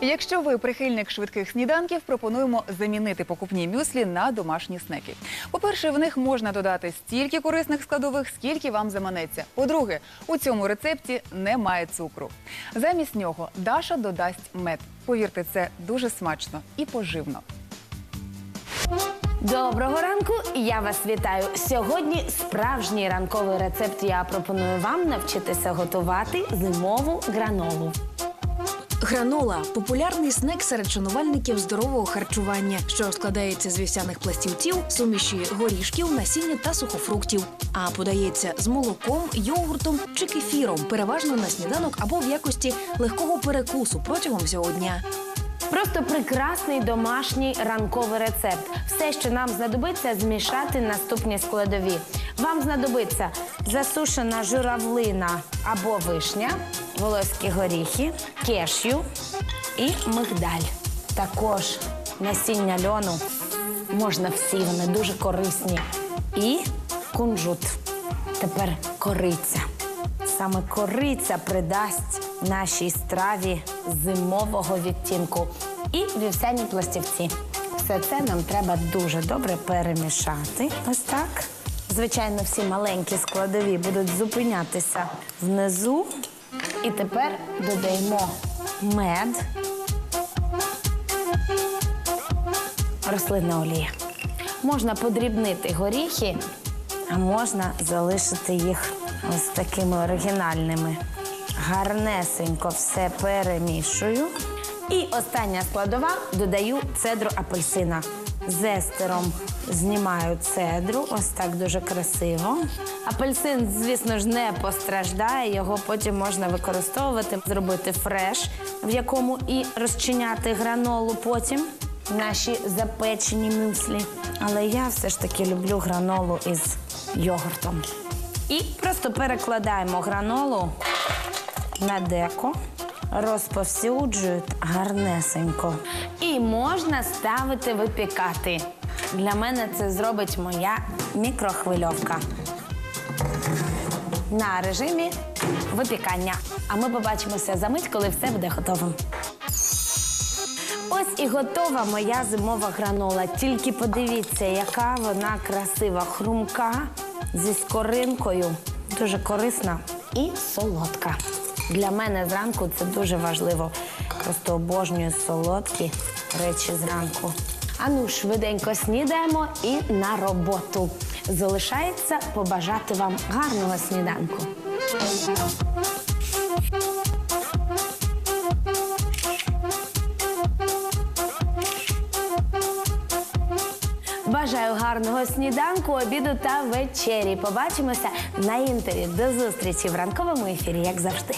Якщо ви прихильник швидких сніданків, пропонуємо замінити покупні мюслі на домашні снеки. По-перше, в них можна додати стільки корисних складових, скільки вам заманеться. По-друге, у цьому рецепті немає цукру. Замість нього Даша додасть мед. Повірте, це дуже смачно і поживно. Доброго ранку! Я вас вітаю. Сьогодні справжній ранковий рецепт. Я пропоную вам навчитися готувати зимову гранолу. Гранола популярний снек серед шанувальників здорового харчування, що складається з вівсяних пластівців, суміші горішків, насіння та сухофруктів. А подається з молоком, йогуртом чи кефіром, переважно на сніданок або в якості легкого перекусу протягом всього дня. Просто прекрасний домашній ранковий рецепт. Все, що нам знадобиться, змішати наступні складові. Вам знадобиться засушена журавлина або вишня, волоські горіхи, кешю і мигдаль. Також насіння льону. Можна всі, вони дуже корисні. І кунжут. Тепер кориця. Саме кориця придасть нашій страві зимового відтінку. І вівсяні пластівці. Все це нам треба дуже добре перемішати. Ось так. Звичайно, всі маленькі складові будуть зупинятися внизу. І тепер додаємо мед, рослинна олія. Можна подрібнити горіхи, а можна залишити їх ось такими оригінальними. Гарнесенько все перемішую. І остання складова додаю цедру апельсина. Зестером знімаю цедру, ось так дуже красиво. Апельсин, звісно ж, не постраждає, його потім можна використовувати, зробити фреш, в якому і розчиняти гранолу потім наші запечені мюслі. Але я все ж таки люблю гранолу із йогуртом. І просто перекладаємо гранолу на деко, розповсюджують гарнесенько. І можна ставити випікати. Для мене це зробить моя мікрохвильовка на режимі випікання. А ми побачимося за мить, коли все буде готовим. Ось і готова моя зимова гранола. Тільки подивіться, яка вона красива, хрумка зі скоринкою, дуже корисна і солодка. Для мене зранку це дуже важливо. Просто обожнюю солодкі речі зранку. Ану, швиденько снідаємо і на роботу. Залишається побажати вам гарного сніданку. Бажаю гарного сніданку, обіду та вечері. Побачимося на інтері. До зустрічі в ранковому ефірі, як завжди.